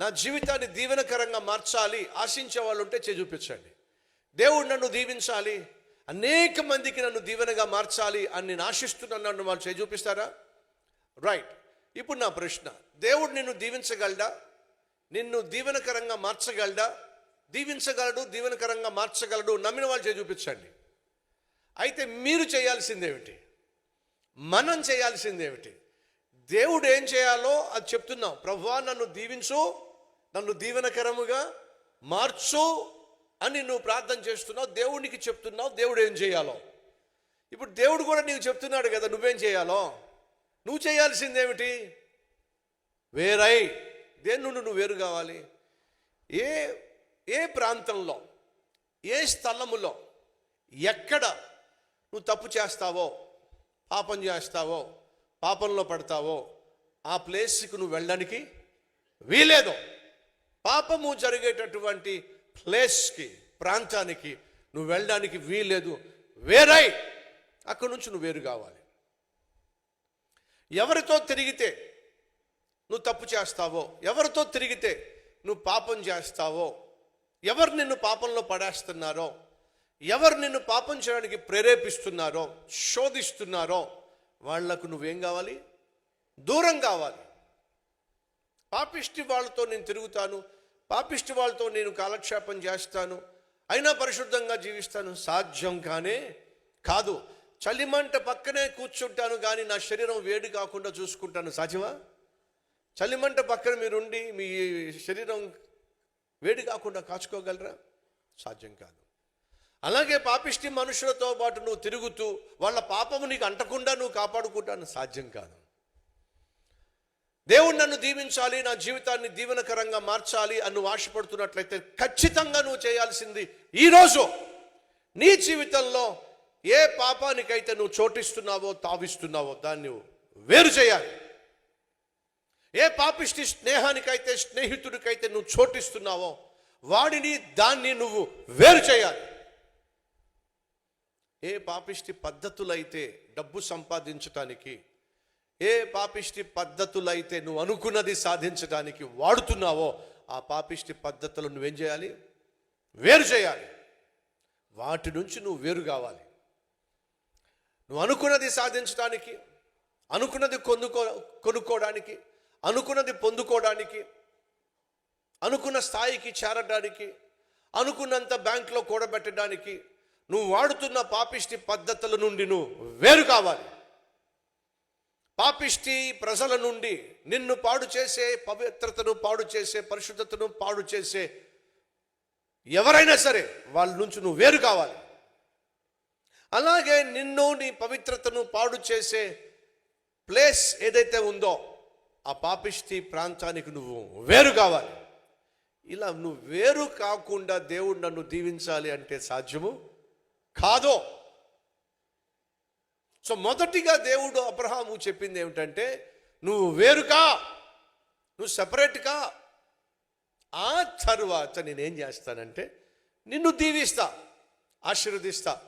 నా జీవితాన్ని దీవెనకరంగా మార్చాలి ఆశించే వాళ్ళు ఉంటే చే చూపించండి. దేవుడు నన్ను దీవించాలి అనేక మందికి నన్ను దీవెనగా మార్చాలి అని నేను ఆశిస్తున్నాను నన్ను వాళ్ళు చే చూపిస్తారా? రైట్ ఇప్పుడు నా ప్రశ్న దేవుడు నిన్ను దీవించగలడా? నిన్ను దీవెనకరంగా మార్చగలడా? దీవించగలడు దీవెనకరంగా మార్చగలడు నమ్మిన వాళ్ళు చే చూపించండి. అయితే మీరు చేయాల్సిందేమిటి మనం చేయాల్సిందేమిటి దేవుడు ఏం చేయాలో అది చెప్తున్నాం. ప్రభువా నన్ను దీవించు నన్ను దీవెనకరముగా మార్చు అని నువ్వు ప్రార్థన చేస్తున్నావు దేవునికి చెప్తున్నావు దేవుడు ఏం చేయాలో? ఇప్పుడు దేవుడు కూడా నీకు చెప్తున్నాడు కదా నువ్వేం చేయాలో? నువ్వు చేయాల్సిందేమిటి? వేరై. దేని నుండి నువ్వు వేరు కావాలి? ఏ ఏ ప్రాంతంలో ఏ స్థలములో ఎక్కడ నువ్వు తప్పు చేస్తావో పాపం చేస్తావో పాపంలో పడతావో ఆ ప్లేస్కి నువ్వు వెళ్ళడానికి వీలేదు పాపము జరిగేటటువంటి ప్లేస్కి ప్రాంతానికి నువ్వు వెళ్ళడానికి వీలేదు వేరై అక్కడి నుంచి నువ్వు వేరు కావాలి. ఎవరితో తిరిగితే నువ్వు తప్పు చేస్తావో ఎవరితో తిరిగితే నువ్వు పాపం చేస్తావో ఎవరు నిన్ను పాపంలో పడేస్తున్నారో ఎవరు నిన్ను పాపం చేయడానికి ప్రేరేపిస్తున్నారో శోధిస్తున్నారో వాళ్ళకు నువ్వేం కావాలి? దూరం కావాలి. పాపిష్టి వాళ్ళతో నేను తిరుగుతాను పాపిష్టి వాళ్ళతో నేను కాలక్షేపం చేస్తాను అయినా పరిశుద్ధంగా జీవిస్తాను. సాధ్యం కానే కాదు. చలిమంట పక్కనే కూర్చుంటాను కానీ నా శరీరం వేడి కాకుండా చూసుకుంటాను. సాధ్యమా? చలిమంట పక్కన మీరుండి మీ శరీరం వేడి కాకుండా కాచుకోగలరా? సాధ్యం కాదు. అలాగే పాపిష్టి మనుషులతో పాటు నువ్వు తిరుగుతూ వాళ్ళ పాపము నీకు అంటకుండా నువ్వు కాపాడుకుంటాను. సాధ్యం కాదు. దేవుడు నన్ను దీవించాలి నా జీవితాన్ని దీవెనకరంగా మార్చాలి అని నువ్వు ఆశపడుతున్నట్లయితే ఖచ్చితంగా నువ్వు చేయాల్సింది ఈరోజు నీ జీవితంలో ఏ పాపానికైతే నువ్వు చోటిస్తున్నావో తావిస్తున్నావో దాన్ని వేరు చేయాలి. ఏ పాపిష్టి స్నేహానికైతే స్నేహితుడికైతే నువ్వు చోటిస్తున్నావో వాడిని దాన్ని నువ్వు వేరు చేయాలి. ఏ పాపిష్టి పద్ధతులైతే డబ్బు సంపాదించటానికి ఏ పాపిష్టి పద్ధతులైతే నువ్వు అనుకున్నది సాధించడానికి వాడుతున్నావో ఆ పాపిష్టి పద్ధతులు నువ్వేం చేయాలి? వేరు చేయాలి. వాటి నుంచి నువ్వు వేరు కావాలి. నువ్వు అనుకున్నది సాధించడానికి అనుకున్నది కొనుక్కో కొనుక్కోవడానికి అనుకున్నది పొందుకోవడానికి అనుకున్న స్థాయికి చేరడానికి అనుకున్నంత బ్యాంకులో కూడబెట్టడానికి నువ్వు వాడుతున్న పాపిష్టి పద్ధతుల నుండి నువ్వు వేరు కావాలి. పాపిష్టి ప్రజల నుండి నిన్ను పాడు చేసే పవిత్రతను పాడు చేసే పరిశుద్ధతను పాడు చేసే ఎవరైనా సరే వాళ్ళ నుంచి నువ్వు వేరు కావాలి. అలాగే నిన్ను నీ పవిత్రతను పాడు చేసే ప్లేస్ ఏదైతే ఉందో ఆ పాపిష్టి ప్రాంతానికి నువ్వు వేరు కావాలి. ఇలా నువ్వు వేరు కాకుండా దేవుడు నన్ను దీవించాలి అంటే సాధ్యము కాదో సో మొదటిగా దేవుడు అబ్రహాము చెప్పింది ఏమిటంటే నువ్వు వేరుకా నువ్వు సపరేట్గా ఆ తరువాత నేనేం చేస్తానంటే నిన్ను దీవిస్తా ఆశీర్వదిస్తా.